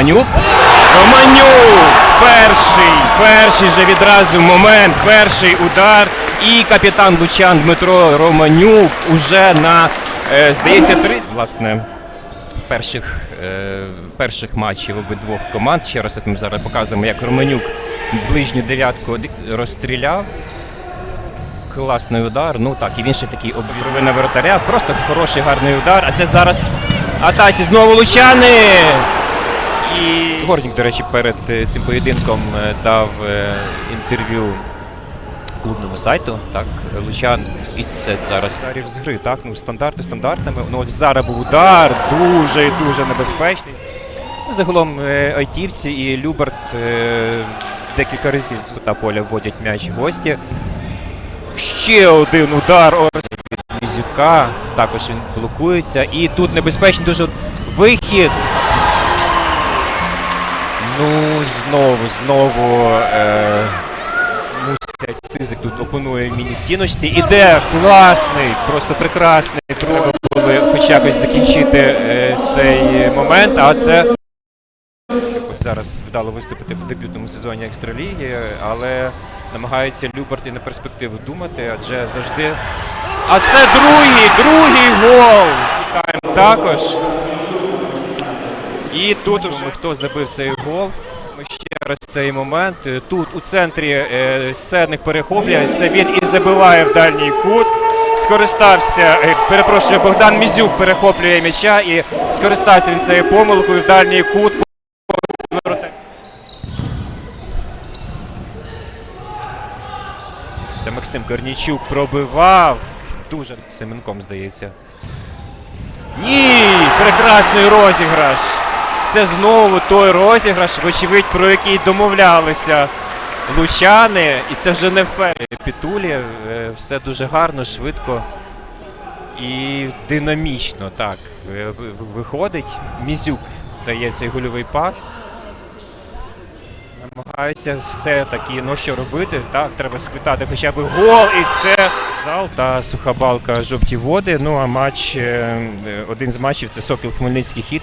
Романюк. Романюк! Перший, перший же відразу момент, перший удар. І капітан Лучан Дмитро Романюк уже на, е, здається, три власне перших, е, перших матчів обидвох команд. Ще раз ми зараз показуємо, як Романюк ближню дев'ятку розстріляв. Класний удар. Ну так, і він ще такий обвірве на воротаря. Просто хороший гарний удар. А це зараз атаці знову Лучани. І Горнік, до речі, перед е, цим поєдинком е, дав е, інтерв'ю клубному сайту. Так, Лучан і це зараз ударів з гри. Так, ну стандарти стандартами. Ну ось зараз був удар, дуже і дуже небезпечний. Ну, загалом айтівці і Люберт декілька разів з кута поля вводять м'яч гості. Ще один удар Орес від Мізюка. Також він блокується. І тут небезпечний дуже вихід. Ну, знову, знову е, Сизик тут опонує міні-стіночці. Іде класний, просто прекрасний. Треба було хоч якось закінчити е, цей момент, а це. От зараз вдало виступити в дебютному сезоні екстраліги, але намагається Люберт і на перспективу думати, адже завжди. А це другий, другий гол! Вітаємо також. І тут уже хто забив цей гол. Ще раз цей момент. Тут у центрі е, Седник перехоплює. Це він і забиває в дальній кут. Скористався, е, перепрошую, Богдан Мізюк перехоплює м'яча і скористався він цією помилкою в дальній кут. Це Максим Корнійчук пробивав. Дуже Семенком здається. Ні! Прекрасний розіграш! Це знову той розіграш, вочевидь, про який домовлялися лучани. І це вже не вперше. Пітулі, е, все дуже гарно, швидко і динамічно так е, виходить. Мізюк дає цей гольовий пас. Намагаються все таки, ну що робити. Так, треба спитати хоча б гол, і це зал та суха балка жовті води. Ну а матч, е, один з матчів це Сокіл Хмельницький хід.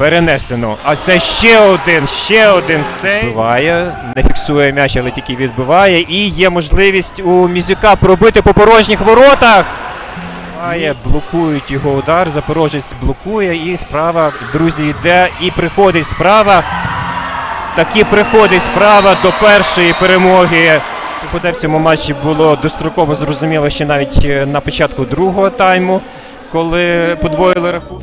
Перенесено. А це ще один, ще один сейв. Відбиває, не фіксує м'яч, але тільки відбиває. І є можливість у Мізюка пробити по порожніх воротах. Має, блокують його удар. Запорожець блокує. І справа, друзі, йде. І приходить справа. Таки приходить справа до першої перемоги. Буде в цьому матчі було достроково зрозуміло ще навіть е, на початку другого тайму, коли подвоїли рахунок.